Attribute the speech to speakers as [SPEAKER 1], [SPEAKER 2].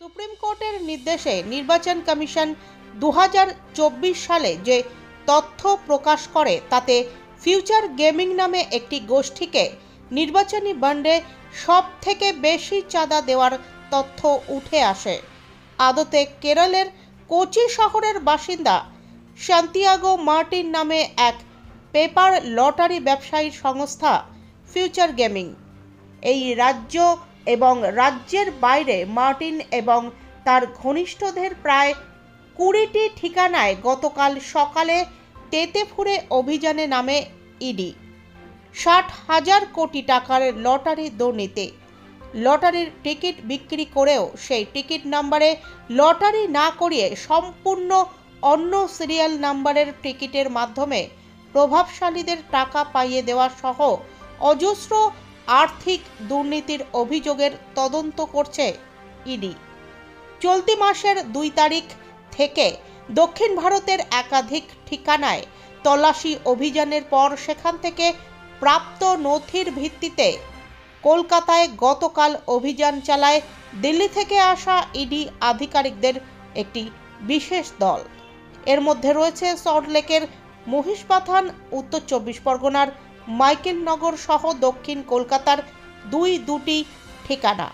[SPEAKER 1] Supreme কোর্টের নির্দেশে নির্বাচন কমিশন দু হাজার চব্বিশ সালে যে তথ্য প্রকাশ করে, তাতে ফিউচার গেমিং নামে একটি গোষ্ঠীকে নির্বাচনী বন্ডে সব থেকে বেশি চাঁদা দেওয়ার তথ্য উঠে আসে। আদতে কেরলের কোচি শহরের বাসিন্দা শান্তিয়াগো মার্টিন নামে এক পেপার লটারি ব্যবসায়ী সংস্থা ফিউচার গেমিং। এই রাজ্য এবং রাজ্যের বাইরে মার্টিন এবং তার ঘনিষ্ঠদের প্রায় কুড়িটি ঠিকানায় গতকাল সকালে তেতেফুরে অভিযানে নামে ইডি। ষাট হাজার কোটি টাকার লটারি দুর্নীতি। লটারির টিকিট বিক্রি করেও সেই টিকিট নাম্বারে লটারি না করিয়ে সম্পূর্ণ অন্য সিরিয়াল নাম্বারের টিকিটের মাধ্যমে প্রভাবশালীদের টাকা পাইয়ে দেওয়া সহ অজস্র আর্থিক দুর্নীতির অভিযোগের তদন্ত করছে ইডি। চলতি মাসের দুই তারিখ থেকে দক্ষিণ ভারতের একাধিক ঠিকানায় তল্লাশি অভিযানের পর সেখান থেকে প্রাপ্ত নথির ভিত্তিতে কলকাতায় গতকাল অভিযান চালায় দিল্লি থেকে আসা ইডি আধিকারিকদের একটি বিশেষ দল। এর মধ্যে রয়েছে সল্টলেকের মহিষপাথান, উত্তর চব্বিশ পরগনার মাইকেলনগর সহ দক্ষিণ কলকাতার দুই দুটি ঠিকানা।